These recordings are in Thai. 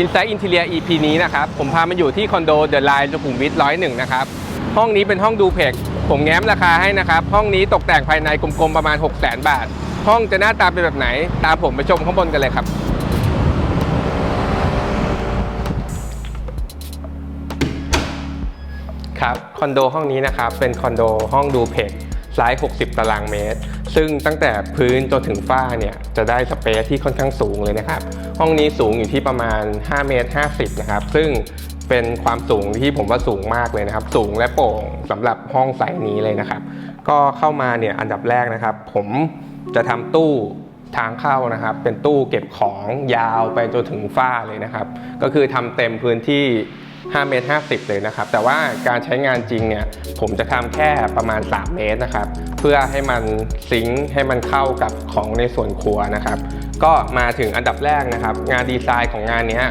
Inside Interior EP นี้นะครับ ผมพามาอยู่ที่คอนโดเดอะไลน์สุขุมวิทร้อยหนึ่งนะครับ ห้องนี้เป็นห้องดูเพกผมแง้มราคาให้นะครับ ห้องนี้ตกแต่งภายในกลมๆ ประมาณ 6 0 0 0 0 0บาท ห้องจะหน้าตาเป็นแบบไหน ตามผมไปชมข้างบนกันเลยครับครับคอนโดห้องนี้นะครับเป็นคอนโดห้องดูเพก ไซส์ 60 ตารางเมตร ซึ่งตั้งแต่พื้นจนถึงฝ้าเนี่ยจะได้สเปซที่ค่อนข้างสูงเลยนะครับ ห้องนี้สูงอยู่ที่ประมาณ 5 เมตร 50 นะครับ ซึ่งเป็นความสูงที่ผมว่าสูงมากเลยนะครับ สูงและโปร่งสำหรับห้องไซส์นี้เลยนะครับ ก็เข้ามาเนี่ยอันดับแรกนะครับ ผมจะทำตู้ทางเข้านะครับ เป็นตู้เก็บของยาวไปจนถึงฝ้าเลยนะครับ ก็คือทำเต็มพื้นที่ 5เมตร50 เลยนะครับ แต่ว่าการใช้งานจริงเนี่ยผมจะทำแค่ประมาณ 3 เมตรนะครับ เพื่อให้มันซิงค์ให้มันเข้ากับของในส่วนครัวนะครับ ก็มาถึงอันดับแรกนะครับ งานดีไซน์ของงานนี้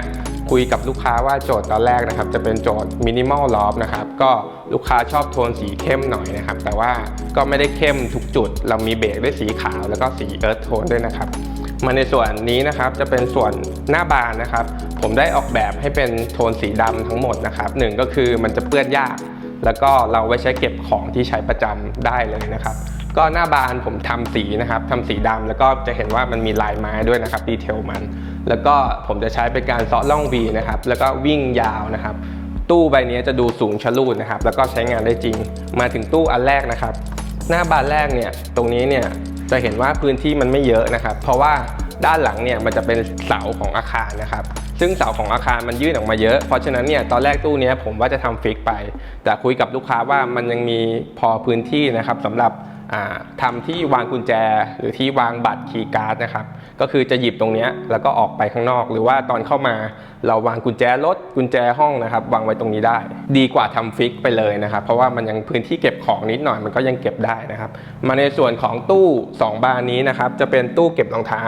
คุยกับลูกค้าว่าโจทย์ตอนแรกนะครับ จะเป็นโจทย์มินิมอลลอฟนะครับ ก็ลูกค้าชอบโทนสีเข้มหน่อยนะครับ แต่ว่าก็ไม่ได้เข้มทุกจุด เรามีเบรกด้วยสีขาวแล้วก็สีเอิร์ธโทนด้วยนะครับ มาในส่วนนี้นะครับจะเป็นส่วนหน้าบานนะครับ ผมได้ออกแบบให้เป็นโทนสีดำทั้งหมดนะครับหนึ่งก็คือมันจะเปื้อนยาก แล้วก็เราไว้ใช้เก็บของที่ใช้ประจำได้เลยนะครับ ก็หน้าบานผมทำสีนะครับทำสีดำแล้วก็จะเห็นว่ามันมีลายไม้ด้วยนะครับดีเทลมัน แล้วก็ผมจะใช้เป็นการเซาะล่องวีนะครับแล้วก็วิ่งยาวนะครับ ตู้ใบนี้จะดูสูงชะลูดนะครับ แล้วก็ใช้งานได้จริง มาถึงตู้อันแรกนะครับ หน้าบานแรกเนี่ยตรงนี้เนี่ย จะเห็นว่าพื้นที่มันไม่เยอะนะครับ เพราะว่าด้านหลังเนี่ยมันจะเป็นเสาของอาคารนะครับ ซึ่งเสาของอาคารมันยื่นออกมาเยอะ เพราะฉะนั้นเนี่ยตอนแรกตู้นี้ผมว่าจะทำฟิกไป แต่คุยกับลูกค้าว่ามันยังมีพอพื้นที่นะครับสำหรับ ทำที่วางกุญแจหรือที่วางบัตรคีย์การ์ดนะครับ ก็คือจะหยิบตรงนี้แล้วก็ออกไปข้างนอก หรือว่าตอนเข้ามาเราวางกุญแจรถกุญแจห้องนะครับ วางไว้ตรงนี้ได้ ดีกว่าทำฟิกไปเลยนะครับ เพราะว่ามันยังพื้นที่เก็บของนิดหน่อยมันก็ยังเก็บได้นะครับ มาในส่วนของตู้ 2 บานนี้นะครับ จะเป็นตู้เก็บรองเท้า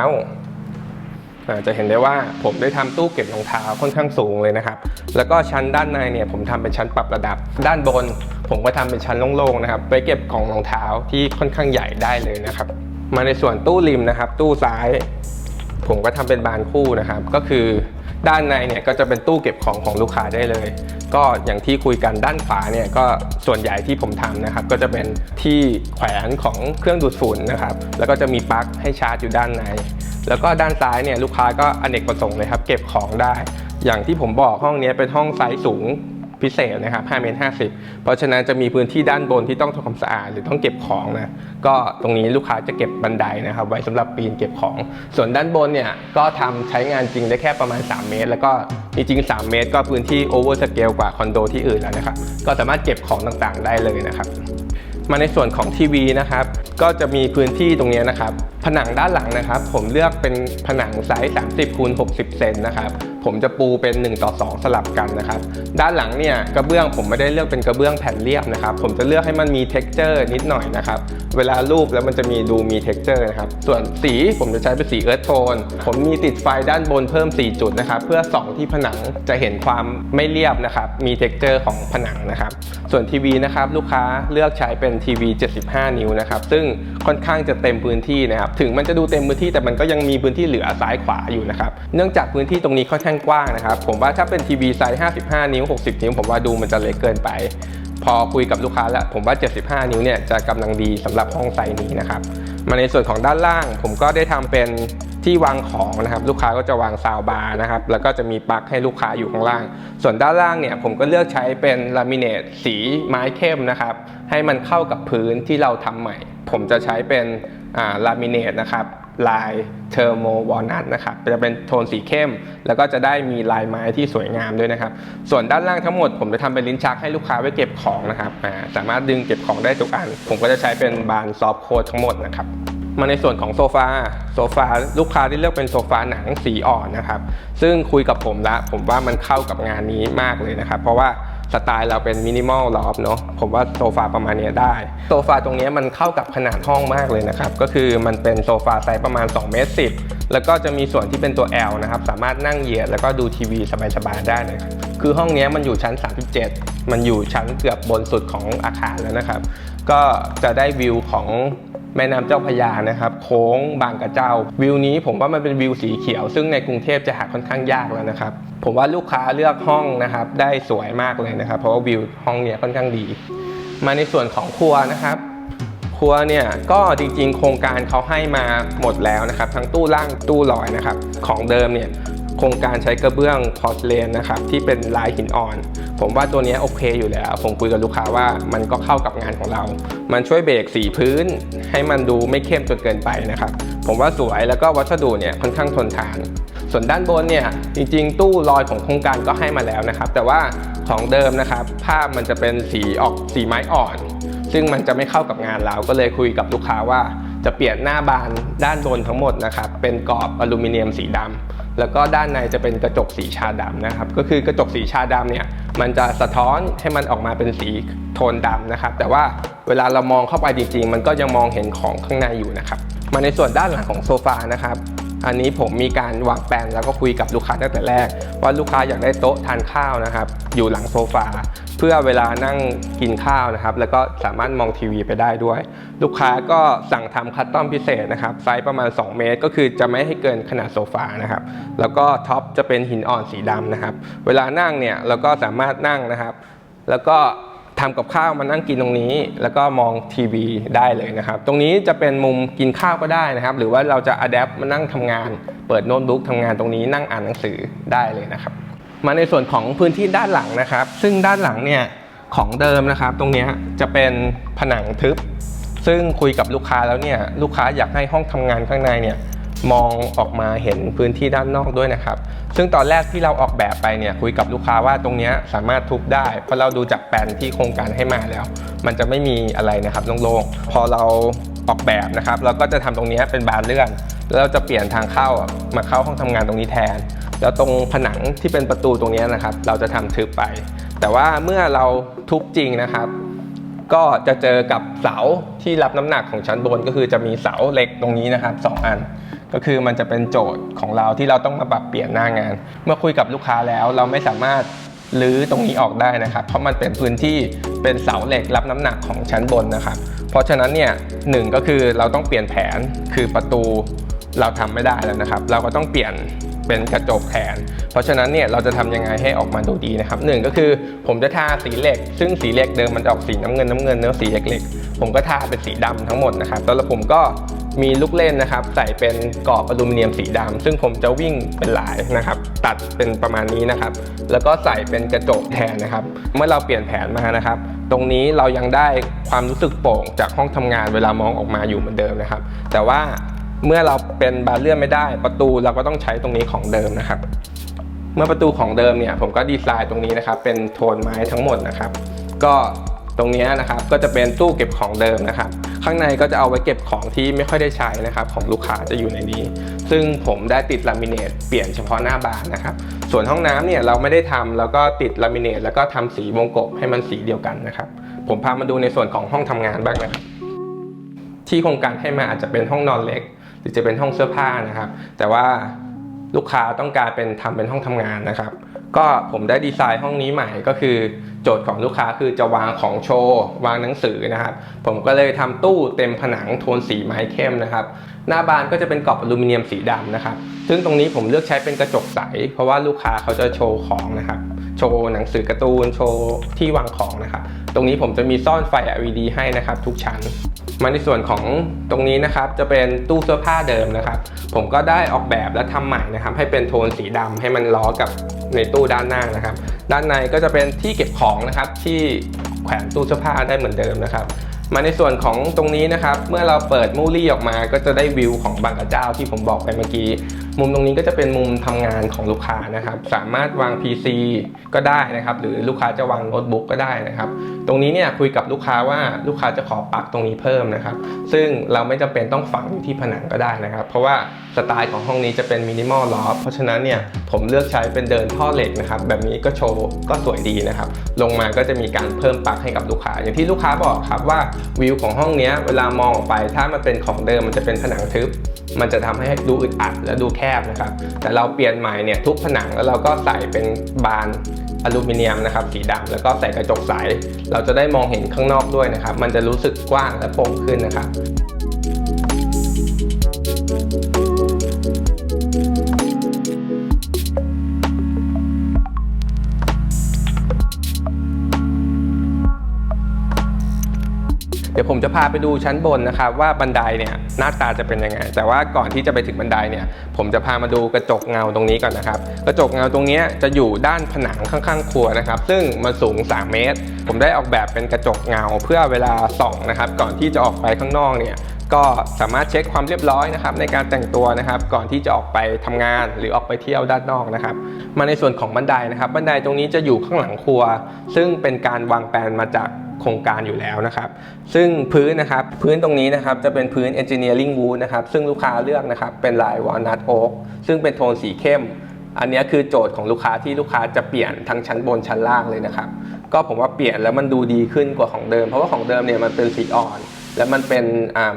จะเห็นได้ว่าผมได้ทำตู้เก็บรองเท้าค่อนข้างสูงเลยนะครับ แล้วก็ชั้นด้านในเนี่ยผมทำเป็นชั้นปรับระดับ ด้านบน ผมก็ทำเป็นชั้นโล่งๆนะครับไว้เก็บของรองเท้าที่ค่อนข้างใหญ่ได้เลยนะครับ มาในส่วนตู้ริมนะครับ ตู้ซ้าย ผมก็ทำเป็นบานคู่นะครับ ก็คือ ด้านในเนี่ยก็จะเป็นตู้เก็บของของลูกค้าได้เลย ก็อย่างที่คุยกันด้านขวาเนี่ยก็ส่วนใหญ่ที่ผมทำนะครับ ก็จะเป็นที่แขวนของเครื่องดูดฝุ่นนะครับ แล้วก็จะมีปลั๊กให้ชาร์จอยู่ด้านใน แล้วก็ด้านซ้ายเนี่ยลูกค้าก็อเนกประสงค์เลยครับ เก็บของได้ อย่างที่ผมบอกห้องนี้เป็นห้องไซส์สูง พิเศษนะครับ5เมตร50 เพราะฉะนั้นจะมีพื้นที่ด้านบนที่ต้องทำความสะอาดหรือต้องเก็บของนะก็ตรงนี้ลูกค้าจะเก็บบันไดนะครับ ไว้สำหรับปีนเก็บของ ส่วนด้านบนเนี่ยก็ทำใช้งานจริงได้แค่ประมาณ 3 เมตร แล้วก็จริงๆ3เมตร ก็พื้นที่โอเวอร์สเกลกว่าคอนโดที่อื่นแล้วนะครับก็สามารถเก็บของต่างๆ ได้เลยนะครับมาในส่วนของทีวีนะครับ ก็จะมีพื้นที่ตรงนี้นะครับ ผนังด้านหลังนะครับ ผมเลือกเป็นผนังไซส์ 30คูณ60 เซนนะครับผมจะปูเป็น 1 ต่อ 2 สลับกันนะครับ ด้านหลังเนี่ยกระเบื้องผมไม่ได้เลือกเป็นกระเบื้องแผ่นเรียบนะครับ ผมจะเลือกให้มันมี t e x t อร์นิดหน่อยนะครับ เวลารูปแล้วมันจะมีดูมี t e x t อร์นะครับ ส่วนสีผมจะใช้เป็นสีเอิร์ธโทน ผมมีติดไฟด้านบนเพิ่ม 4 จุดนะครับ เพื่อส่องที่ผนังจะเห็นความไม่เรียบนะครับ มี t e x t อร์ของผนังนะครับ ส่วนทีวีนะครับลูกค้าเลือกใช้เป็นทีวี 75 นิ้วนะครับซึ่งค่อนข้างจะเต็มพื้นที่นะครับ ถึงมันจะดูเต็มพื้นที่แต่มันก็ยังมีพื้นที่เหลือซ้ายขวาอยู่นะครับ เนื่องจากพื้นที่ตรงนี้ค่อนข้างกว้างนะครับ ผมว่าถ้าเป็นทีวีไซส์ 55 นิ้ว 60 นิ้ว ผมว่าดูมันจะเล็กเกินไป พอคุยกับลูกค้าแล้ว ผมว่า 75 นิ้วเนี่ยจะกำลังดีสำหรับห้องไซส์นี้นะครับ มาในส่วนของด้านล่าง ผมก็ได้ทำเป็นที่วางของนะครับลูกค้าก็จะวางซาวบาร์นะครับแล้วก็จะมีปลั๊กให้ลูกค้าอยู่ข้างล่าง ส่วนด้านล่างเนี่ยผมก็เลือกใช้เป็นลามิเนตสีไม้เข้มนะครับให้มันเข้ากับพื้นที่เราทำใหม่ ผมจะใช้เป็นลามิเนตนะครับ ลายเทอร์โมวอลนัทนะครับจะเป็นโทนสีเข้ม แล้วก็จะได้มีลายไม้ที่สวยงามด้วยนะครับ ส่วนด้านล่างทั้งหมดผมจะทำเป็นลิ้นชักให้ลูกค้าไว้เก็บของนะครับาสามารถดึงเก็บของได้ทุกอัน ผมก็จะใช้เป็นบานซอฟโคดทั้งหมดนะครับมาในส่วนของโซฟา โซฟาลูกค้าที่เลือกเป็นโซฟาหนังสีอ่อนนะครับ ซึ่งคุยกับผมแล้วผมว่ามันเข้ากับงานนี้มากเลยนะครับ เพราะว่า สไตล์เราเป็นมินิมอลลอฟเนาะผมว่าโซฟาประมาณเนี้ยได้โซฟาตรงนี้มันเข้ากับขนาดห้องมากเลยนะครับ ก็คือมันเป็นโซฟาไซส์ประมาณ2เมตร10แล้วก็จะมีส่วนที่เป็นตัว L นะครับ สามารถนั่งเหยียดแล้วก็ดูทีวีสบายๆได้เลยครับคือห้องเนี้ยมันอยู่ชั้น 37 มันอยู่ชั้นเกือบบนสุดของอาคารแล้วนะครับ ก็จะได้วิวของ แม่น้ำเจ้าพยานะครับโค้งบางกระเจ้า วิวนี้ผมว่ามันเป็นวิวสีเขียว ซึ่งในกรุงเทพจะหาค่อนข้างยากแล้วนะครับผมว่าลูกค้าเลือกห้องนะครับ ได้สวยมากเลยนะครับ เพราะว่าวิวห้องเนี้ยค่อนข้างดี มาในส่วนของครัวนะครับครัวเนี่ยก็จริงๆ โครงการเขาให้มาหมดแล้วนะครับ ทั้งตู้ล่างตู้ลอยนะครับ ของเดิมเนี่ย โครงการใช้กระเบื้องพอร์สเลนนะครับที่เป็นลายหินอ่อน ผมว่าตัวนี้โอเคอยู่แล้ว ผมคุยกับลูกค้าว่ามันก็เข้ากับงานของเรา มันช่วยเบรกสีพื้น ให้มันดูไม่เข้มจนเกินไปนะครับผมว่าสวยแล้วก็วัสดุเนี่ยค่อนข้างทนทาน ส่วนด้านบนเนี่ยจริงๆ ตู้ลอยของโครงการก็ให้มาแล้วนะครับ แต่ว่าของเดิมนะครับภาพมันจะเป็นสีออกสีไม้อ่อน ซึ่งมันจะไม่เข้ากับงานเราก็เลยคุยกับลูกค้าว่าจะเปลี่ยนหน้าบานด้านบนทั้งหมดนะครับเป็นกรอบอลูมิเนียมสีดำ แล้วก็ด้านในจะเป็นกระจกสีชาดำนะครับ ก็คือกระจกสีชาดำเนี่ยมันจะสะท้อนให้มันออกมาเป็นสีโทนดำนะครับ แต่ว่าเวลาเรามองเข้าไปจริงๆ มันก็ยังมองเห็นของข้างในอยู่นะครับ มาในส่วนด้านหลังของโซฟานะครับ อันนี้ผมมีการวางแปลนแล้วก็คุยกับลูกค้าตั้งแต่แรก ว่าลูกค้าอยากได้โต๊ะทานข้าวนะครับ อยู่หลังโซฟาเพื่อเวลานั่งกินข้าวนะครับ แล้วก็สามารถมองทีวีไปได้ด้วย ลูกค้าก็สั่งทำคัสตอมพิเศษนะครับไซส์ประมาณ 2 เมตร ก็คือจะไม่ให้เกินขนาดโซฟานะครับแล้วก็ท็อปจะเป็นหินอ่อนสีดำนะครับ เวลานั่งเนี่ยเราก็สามารถนั่งนะครับ แล้วก็ ทำกับข้าวมานั่งกินตรงนี้ แล้วก็มองทีวีได้เลยนะครับ ตรงนี้จะเป็นมุมกินข้าวก็ได้นะครับ หรือว่าเราจะอัดแอปมานั่งทำงาน เปิดโน้ตบุ๊กทำงานตรงนี้นั่งอ่านหนังสือได้เลยนะครับ มาในส่วนของพื้นที่ด้านหลังนะครับ ซึ่งด้านหลังเนี่ยของเดิมนะครับ ตรงนี้จะเป็นผนังทึบ ซึ่งคุยกับลูกค้าแล้วเนี่ยลูกค้าอยากให้ห้องทำงานข้างในเนี่ย มองออกมาเห็นพื้นที่ด้านนอกด้วยนะครับ ซึ่งตอนแรกที่เราออกแบบไปเนี่ยคุยกับลูกค้าว่าตรงนี้สามารถทุบได้ เพราะเราดูจากแปลนที่โครงการให้มาแล้ว มันจะไม่มีอะไรนะครับโล่งๆพอเราออกแบบนะครับ เราก็จะทำตรงนี้เป็นบานเลื่อน แล้วเราจะเปลี่ยนทางเข้ามาเข้าห้องทำงานตรงนี้แทน แล้วตรงผนังที่เป็นประตูตรงนี้นะครับ เราจะทำทึบไป แต่ว่าเมื่อเราทุบจริงนะครับก็จะเจอกับเสาที่รับน้ำหนักของชั้นบนก็คือจะมีเสาเหล็กตรงนี้นะครับสองอัน ก็คือมันจะเป็นโจทย์ของเราที่เราต้องมาปรับเปลี่ยนหน้างาน เมื่อคุยกับลูกค้าแล้วเราไม่สามารถรื้อตรงนี้ออกได้นะครับ เพราะมันเป็นพื้นที่เป็นเสาเหล็กรับน้ำหนักของชั้นบนนะครับ เพราะฉะนั้นเนี่ยหนึ่งก็คือเราต้องเปลี่ยนแผนคือประตูเราทำไม่ได้แล้วนะครับ เราก็ต้องเปลี่ยนเป็นกระจกแทน เพราะฉะนั้นเนี่ยเราจะทำยังไงให้ออกมาดูดีนะครับหนึ่งก็คือผมจะทาสีเหล็ก ซึ่งสีเหล็กเดิมมันจะออกสีน้ำเงินน้ำเงินเนื้อสีเหล็กๆผมก็ทาเป็นสีดำทั้งหมดนะครับแล้วผมก็ มีลูกเล่นนะครับ ใส่เป็นกรอบอลูมิเนียมสีดำซึ่งผมจะวิ่งเป็นลายนะครับ ตัดเป็นประมาณนี้นะครับ แล้วก็ใส่เป็นกระจกแทนนะครับ เมื่อเราเปลี่ยนแผนมานะครับ ตรงนี้เรายังได้ความรู้สึกโปร่งจากห้องทำงานเวลามองออกมาอยู่เหมือนเดิมนะครับ แต่ว่าเมื่อเราเป็นบานเลื่อนไม่ได้ประตูเราก็ต้องใช้ตรงนี้ของเดิมนะครับ เมื่อประตูของเดิมเนี่ยผมก็ดีไซน์ตรงนี้นะครับ เป็นโทนไม้ทั้งหมดนะครับ ก็ตรงนี้นะครับก็จะเป็นตู้เก็บของเดิมนะครับ ข้างในก็จะเอาไว้เก็บของที่ไม่ค่อยได้ใช้นะครับของลูกค้าจะอยู่ในนี้ ซึ่งผมได้ติดลามิเนตเปลี่ยนเฉพาะหน้าบานนะครับส่วนห้องน้ำเนี่ยเราไม่ได้ทำแล้วก็ติดลามิเนตแล้วก็ทำสีวงกบให้มันสีเดียวกันนะครับผมพามาดูในส่วนของห้องทำงานบ้างนะครับที่โครงการให้มาอาจจะเป็นห้องนอนเล็ก หรือจะเป็นห้องเสื้อผ้านะครับ แต่ว่าลูกค้าต้องการเป็นทำเป็นห้องทำงานนะครับ ก็ผมได้ดีไซน์ห้องนี้ใหม่ก็คือ โจทย์ของลูกค้าคือจะวางของโชว์ วางหนังสือนะครับ ผมก็เลยทำตู้เต็มผนังโทนสีไม้เข้มนะครับ หน้าบานก็จะเป็นกรอบอลูมิเนียมสีดำนะครับ ซึ่งตรงนี้ผมเลือกใช้เป็นกระจกใส เพราะว่าลูกค้าเขาจะโชว์ของนะครับ โชว์หนังสือการ์ตูน โชว์ที่วางของนะครับ ตรงนี้ผมจะมีซ่อนไฟ LED ให้นะครับ ทุกชั้น มาในส่วนของตรงนี้นะครับจะเป็นตู้เสื้อผ้าเดิมนะครับ ผมก็ได้ออกแบบและทำใหม่นะครับ ให้เป็นโทนสีดำให้มันล้อกับในตู้ด้านหน้านะครับ ด้านในก็จะเป็นที่เก็บของนะครับ ที่แขวนตู้เสื้อผ้าได้เหมือนเดิมนะครับ มาในส่วนของตรงนี้นะครับ เมื่อเราเปิดมูลี่ออกมาก็จะได้วิวของบางกระเจ้าที่ผมบอกไปเมื่อกี้มุมตรงนี้ก็จะเป็นมุมทำงานของลูกค้านะครับ สามารถวาง PC ก็ได้นะครับ หรือลูกค้าจะวางโน้ตบุ๊กก็ได้นะครับ ตรงนี้เนี่ยคุยกับลูกค้าว่าลูกค้าจะขอปักตรงนี้เพิ่มนะครับ ซึ่งเราไม่จำเป็นต้องฝังอยู่ที่ผนังก็ได้นะครับ เพราะว่าสไตล์ของห้องนี้จะเป็นมินิมอลลอฟเพราะฉะนั้นเนี่ยผมเลือกใช้เป็นเดินท่อเหล็กนะครับ แบบนี้ก็โชว์ก็สวยดีนะครับ ลงมาก็จะมีการเพิ่มปักให้กับลูกค้า อย่างที่ลูกค้าบอกครับว่าวิวของห้องนี้เวลามองออกไป ถ้ามันเป็นของเดิมมันจะเป็นผนังทึบ มันจะทำให้ดูอึดอัดและดูแคบนะครับ แต่เราเปลี่ยนใหม่เนี่ยทุกผนังแล้วเราก็ใส่เป็นบานอลูมิเนียมนะครับสีดำแล้วก็ใส่กระจกใส เราจะได้มองเห็นข้างนอกด้วยนะครับ มันจะรู้สึกกว้างและโปร่งขึ้นนะครับ เดี๋ยวผมจะพาไปดูชั้นบนนะครับว่าบันไดเนี่ยหน้าตาจะเป็นยังไง แต่ว่าก่อนที่จะไปถึงบันไดเนี่ยผมจะพามาดูกระจกเงาตรงนี้ก่อนนะครับ กระจกเงาตรงนี้จะอยู่ด้านผนังข้างๆครัวนะครับ ซึ่งมันสูง 3 เมตร ผมได้ออกแบบเป็นกระจกเงาเพื่อเวลาส่องนะครับก่อนที่จะออกไปข้างนอกเนี่ย ก็สามารถเช็คความเรียบร้อยนะครับในการแต่งตัวนะครับ ก่อนที่จะออกไปทำงานหรือออกไปเที่ยวด้านนอกนะครับ มาในส่วนของบันไดนะครับ บันไดตรงนี้จะอยู่ข้างหลังครัว ซึ่งเป็นการวางแปลนมาจากโครงการอยู่แล้วนะครับ ซึ่งพื้นนะครับพื้นตรงนี้นะครับจะเป็นพื้น engineering wood นะครับซึ่งลูกค้าเลือกนะครับเป็นลาย walnut oak ซึ่งเป็นโทนสีเข้ม อันนี้คือโจทย์ของลูกค้าที่ลูกค้าจะเปลี่ยนทั้งชั้นบนชั้นล่างเลยนะครับ ก็ผมว่าเปลี่ยนแล้วมันดูดีขึ้นกว่าของเดิม เพราะว่าของเดิมเนี่ยมันเป็นสีอ่อน แล้วมันเป็น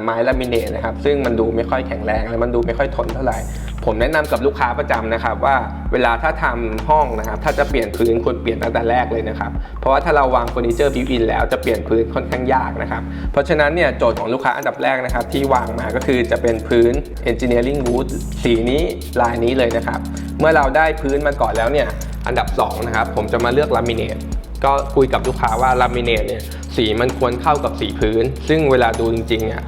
ไม้ลามิเนตนะครับซึ่งมันดูไม่ค่อยแข็งแรง แล้วมันดูไม่ค่อยทนเท่าไหร่ ผมแนะนำกับลูกค้าประจำนะครับว่าเวลาถ้าทำห้องนะครับถ้าจะเปลี่ยนพื้นควรเปลี่ยนตั้งแต่แรกเลยนะครับเพราะว่าถ้าเราวางเฟอร์นิเจอร์บิวอินแล้วจะเปลี่ยนพื้นค่อนข้างยากนะครับเพราะฉะนั้นเนี่ยโจทย์ของลูกค้าอันดับแรกนะครับที่วางมาก็คือจะเป็นพื้น engineering wood สีนี้ลายนี้เลยนะครับเมื่อเราได้พื้นมาก่อนแล้วเนี่ยอันดับสองนะครับผมจะมาเลือกลามิเนตก็คุยกับลูกค้าว่าลามิเนตเนี่ย สีมันควรเข้ากับสีพื้น ซึ่งเวลาดูจริงๆเนี่ย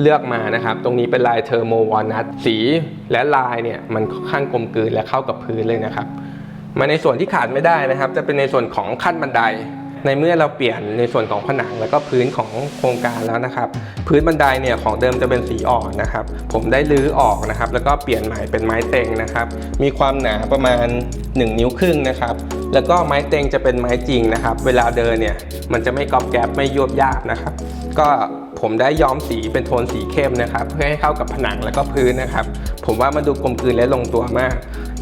เลือกมานะครับ ตรงนี้เป็นลายเทอร์โมวอลนัทสีและลายเนี่ยมันค่อนข้างกลมกลืนและเข้ากับพื้นเลยนะครับ มาในส่วนที่ขาดไม่ได้นะครับ จะเป็นในส่วนของขั้นบันได ในเมื่อเราเปลี่ยนในส่วนของผนังแล้วก็พื้นของโครงการแล้วนะครับ พื้นบันไดเนี่ยของเดิมจะเป็นสีอ่อนนะครับ ผมได้รื้อออกนะครับ แล้วก็เปลี่ยนใหม่เป็นไม้เต็งนะครับ มีความหนาประมาณ 1 นิ้วครึ่งนะครับแล้วก็ไม้เต็งจะเป็นไม้จริงนะครับ เวลาเดินเนี่ยมันจะไม่กรอบแกรบไม่ยวบยาบนะครับ ก็ผมได้ย้อมสีเป็นโทนสีเข้มนะครับ เพื่อให้เข้ากับผนังแล้วก็พื้นนะครับ ผมว่ามันดูกลมกลืนและลงตัวมาก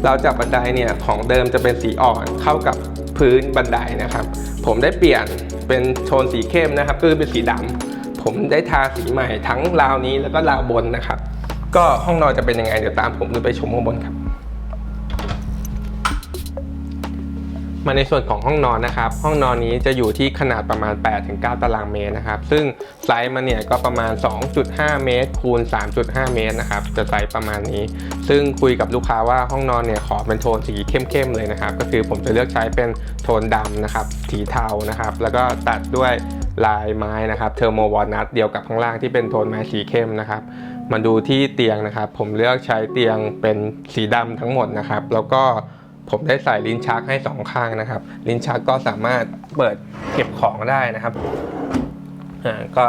เราจากบันไดเนี่ยของเดิมจะเป็นสีอ่อนเข้ากับ พื้นบันไดนะครับ ผมได้เปลี่ยนเป็นโทนสีเข้มนะครับ ก็คือเป็นสีดำผมได้ทาสีใหม่ทั้งราวนี้แล้วก็ราวบนนะครับ ก็ห้องนอนจะเป็นยังไงเดี๋ยวตามผมไปชมข้างบนครับ มาในส่วนของห้องนอนนะครับ ห้องนอนนี้จะอยู่ที่ขนาดประมาณ 8-9 ตารางเมตรนะครับ ซึ่งไซส์มันเนี่ยก็ประมาณ 2.5 เมตร คูณ 3.5 เมตรนะครับ จะไซส์ประมาณนี้ ซึ่งคุยกับลูกค้าว่าห้องนอนเนี่ยขอเป็นโทนสีเข้มๆเลยนะครับ ก็คือผมจะเลือกใช้เป็นโทนดำนะครับ สีเทานะครับ แล้วก็ตัดด้วยลายไม้นะครับเทอร์โมวอลนัทเดียวกับข้างล่างที่เป็นโทนไม้สีเข้มนะครับมาดูที่เตียงนะครับ ผมเลือกใช้เตียงเป็นสีดำทั้งหมดนะครับ แล้วก็ ผมได้ใส่ลิ้นชักให้สองข้างนะครับ ลิ้นชักก็สามารถเปิดเก็บของได้นะครับอ่าก็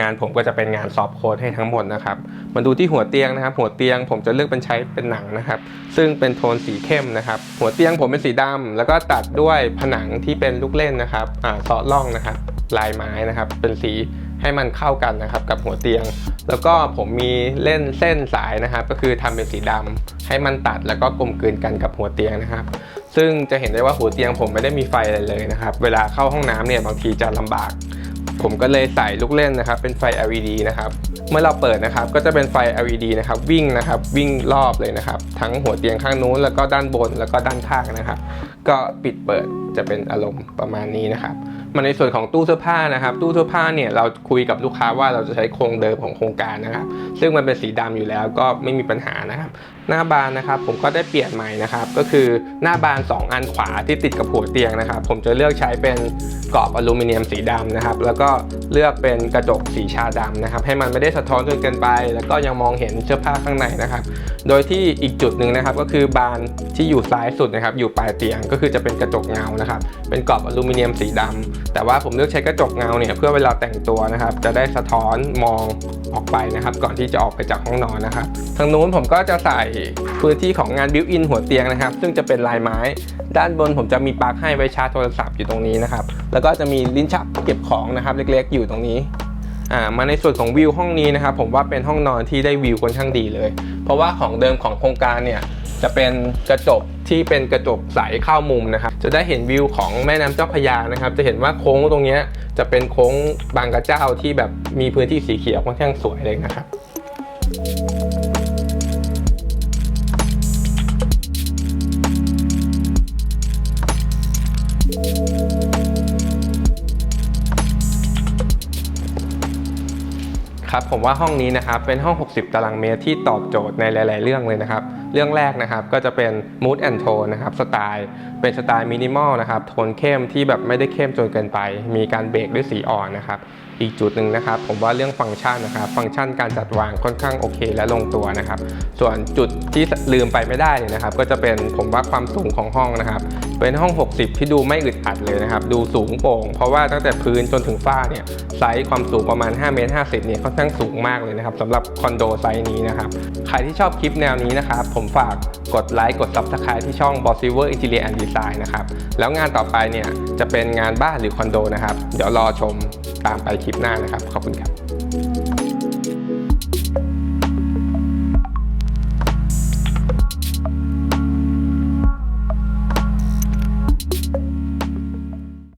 งานผมก็จะเป็นงานซอฟโค้ดให้ทั้งหมดนะครับ มาดูที่หัวเตียงนะครับ หัวเตียงผมจะเลือกเป็นใช้เป็นหนังนะครับ ซึ่งเป็นโทนสีเข้มนะครับ หัวเตียงผมเป็นสีดำแล้วก็ตัดด้วยผนังที่เป็นลูกเล่นนะครับอ่าซอล่องนะครับ ลายไม้นะครับ เป็นสี ให้มันเข้ากันนะครับกับหัวเตียง แล้วก็ผมมีเล่นเส้นสายนะครับก็คือทำเป็นสีดำให้มันตัดแล้วก็กลมกลืนกันกับหัวเตียงนะครับ ซึ่งจะเห็นได้ว่าหัวเตียงผมไม่ได้มีไฟอะไรเลยนะครับ เวลาเข้าห้องน้ำเนี่ยบางทีจะลำบาก ผมก็เลยใส่ลูกเล่นนะครับ เป็นไฟ LED นะครับเมื่อเราเปิดนะครับก็จะเป็นไฟ LED นะครับวิ่งนะครับวิ่งรอบเลยนะครับ ทั้งหัวเตียงข้างนู้นแล้วก็ด้านบนแล้วก็ด้านข้างนะครับ ก็ปิดเปิด จะเป็นอารมณ์ประมาณนี้นะครับมาในส่วนของตู้เสื้อผ้านะครับ ตู้เสื้อผ้าเนี่ยเราคุยกับลูกค้าว่าเราจะใช้โครงเดิมของโครงการนะครับ ซึ่งมันเป็นสีดำอยู่แล้วก็ไม่มีปัญหานะครับ หน้าบานนะครับ ผมก็ได้เปลี่ยนใหม่นะครับ ก็คือหน้าบาน 2 อันขวาที่ติดกับหัวเตียงนะครับ ผมจะเลือกใช้เป็นกรอบอลูมิเนียมสีดำนะครับ แล้วก็เลือกเป็นกระจกสีชาดำนะครับ ให้มันไม่ได้สะท้อนจนเกินไป แล้วก็ยังมองเห็นเสื้อผ้าข้างในนะครับ โดยที่อีกจุดหนึ่งนะครับก็คือบานที่อยู่ซ้ายสุดนะครับ อยู่ปลายเตียงก็คือจะเป็นกระจกเงานะครับเป็นกรอบอลูมิเนียมสีดำแต่ว่าผมเลือกใช้กระจกเงาเนี่ยเพื่อเวลาแต่งตัวนะครับจะได้สะท้อนมองออกไปนะครับ ก่อนที่จะออกไปจากห้องนอนนะครับทางนู้นผมก็จะใส่พื้นที่ของงานบิวอินหัวเตียงนะครับ ซึ่งจะเป็นลายไม้ ด้านบนผมจะมีปลั๊กให้ไว้ชาร์จโทรศัพท์อยู่ตรงนี้นะครับแล้วก็จะมีลิ้นชักเก็บของนะครับเล็กๆ อยู่ตรงนี้มาในส่วนของวิวห้องนี้นะครับผมว่าเป็นห้องนอนที่ได้วิวค่อนข้างดีเลย เพราะว่าของเดิมของโครงการเนี่ย จะเป็นกระจกที่เป็นกระจกใสเข้ามุมนะครับ จะได้เห็นวิวของแม่น้ำเจ้าพยานะครับ จะเห็นว่าโค้งตรงนี้จะเป็นโค้งบางกระเจ้าที่แบบมีพื้นที่สีเขียวค่อนข้างสวยเลยนะครับครับผมว่าห้องนี้นะครับเป็นห้อง 60 ตารางเมตรที่ตอบโจทย์ในหลาย ๆ เรื่องเลยนะครับ เรื่องแรกนะครับก็จะเป็น mood and tone นะครับสไตล์เป็นสไตล์มินิมอลนะครับโทนเข้มที่แบบไม่ได้เข้มจนเกินไป มีการเบรกด้วยสีอ่อนนะครับ อีกจุดหนึ่งนะครับ ผมว่าเรื่องฟังก์ชันนะครับ ฟังก์ชันการจัดวางค่อนข้างโอเค และลงตัวนะครับ ส่วนจุดที่ลืมไปไม่ได้เลยนะครับ ก็จะเป็นผมว่าความสูงของห้องนะครับ เป็นห้อง 60 ที่ดูไม่อึดอัดเลยนะครับ ดูสูงโปร่ง เพราะว่าตั้งแต่พื้นจนถึงฝ้าเนี่ยไซส์ความสูงประมาณ5เมตร50เนี่ยค่อนข้างสูงมากเลยนะครับสำหรับคอนโดไซส์นี้นะครับ ใครที่ชอบคลิปแนวนี้นะครับ ผมฝากกดไลค์กด Subscribe ที่ช่อง b o s s i v e r Interior and Design นะครับ แล้วงานต่อไปเนี่ยจะเป็นงานบ้านหรือคอนโดนะครับ เดี๋ยวรอชม ตามไปคลิปหน้านะครับ ขอบคุณครับ